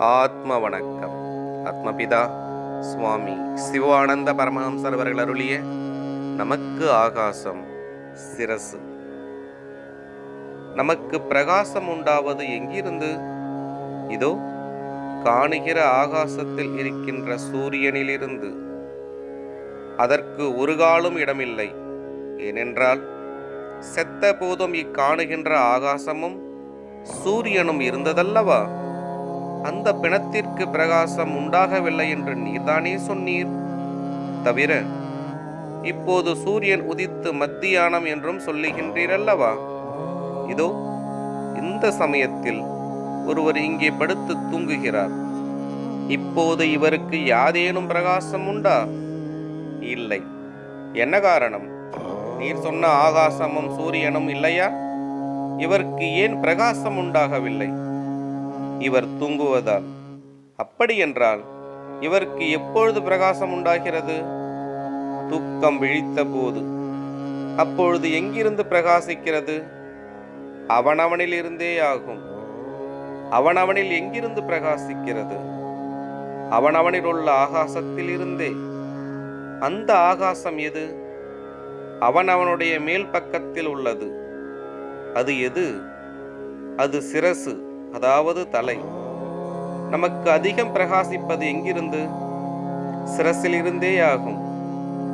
ஆத்ம வணக்கம் ஆத்மபிதா சுவாமி சிவானந்த பரமஹம்சர் அவர்கள் அருளிய நமக்கு ஆகாசம் சிரசு. நமக்கு பிரகாசம் உண்டாவது எங்கிருந்து? இதோ காணுகிற ஆகாசத்தில் இருக்கின்ற சூரியனிலிருந்து. அதற்கு ஒரு காலும் இடமில்லை. ஏனென்றால் செத்த போதும் இக்காணுகின்ற ஆகாசமும் சூரியனும் இருந்ததல்லவா? அந்த பிணத்திற்கு பிரகாசம் உண்டாகவில்லை என்று நீர்தானே சொன்னீர்? தவிர இப்போது சூரியன் உதித்து மத்தியானம் என்றும் சொல்லுகின்றீரல்லவா? இதோ இந்த சமயத்தில் ஒருவர் இங்கே படுத்து தூங்குகிறார். இப்போது இவருக்கு யாதேனும் பிரகாசம் உண்டா? இல்லை. என்ன காரணம்? நீர் சொன்ன ஆகாசமும் சூரியனும் இல்லையா? இவருக்கு ஏன் பிரகாசம் உண்டாகவில்லை? இவர் தூங்குவதால். அப்படியென்றால் இவருக்கு எப்பொழுது பிரகாசம் உண்டாகிறது? தூக்கம் விழித்த போது அப்பொழுது எங்கிருந்து பிரகாசிக்கிறது? அவனவனில் இருந்தே ஆகும். அவனவனில் எங்கிருந்து பிரகாசிக்கிறது? அவனவனில் உள்ள ஆகாசத்தில் இருந்தே அந்த ஆகாசம் எது? அவனவனுடைய மேல் பக்கத்தில் உள்ளது. அது எது? அது சிரசு. அதாவது தலை. நமக்கு அதிகம் பிரகாசிப்பது எங்கிருந்து? சிரசிலிருந்தே ஆகும்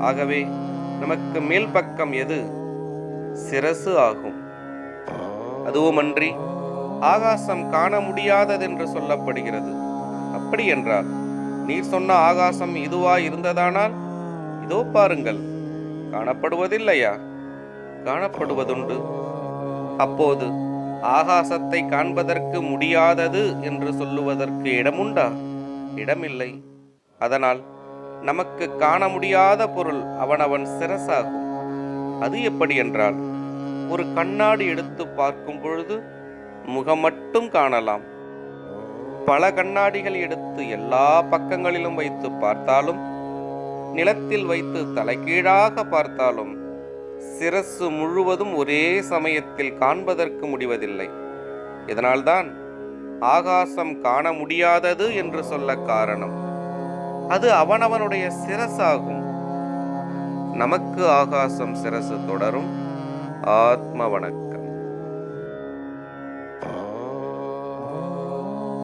ஆகவே நமக்கு மேல் பக்கம் எது? சிரசு ஆகும். அதுவுமன்றி ஆகாசம் காண முடியாததென்று சொல்லப்படுகிறது. அப்படி என்றால் நீர் சொன்ன ஆகாசம் இதுவா இருந்ததானால் இதோ பாருங்கள் காணப்படுவதில்லையா? காணப்படுவதுண்டு. அப்போது ஆகாசத்தை காண்பதற்கு முடியாதது என்று சொல்லுவதற்கு இடமுண்டா? இடமில்லை. அதனால் நமக்கு காண முடியாத பொருள் அவனவன் சிரசாகும். அது எப்படி என்றால் ஒரு கண்ணாடி எடுத்து பார்க்கும் பொழுது முகம் மட்டும் காணலாம். பல கண்ணாடிகள் எடுத்து எல்லா பக்கங்களிலும் வைத்து பார்த்தாலும் நிலத்தில் வைத்து தலைகீழாக பார்த்தாலும் சிரசு முழுவதும் ஒரே சமயத்தில் காண்பதற்கு முடிவதில்லை. இதனால்தான் ஆகாசம் காண முடியாதது என்று சொல்ல காரணம். அது அவனவனுடைய சிரசாகும். நமக்கு ஆகாசம் சிரசு தொடரும். ஆத்ம வணக்கம்.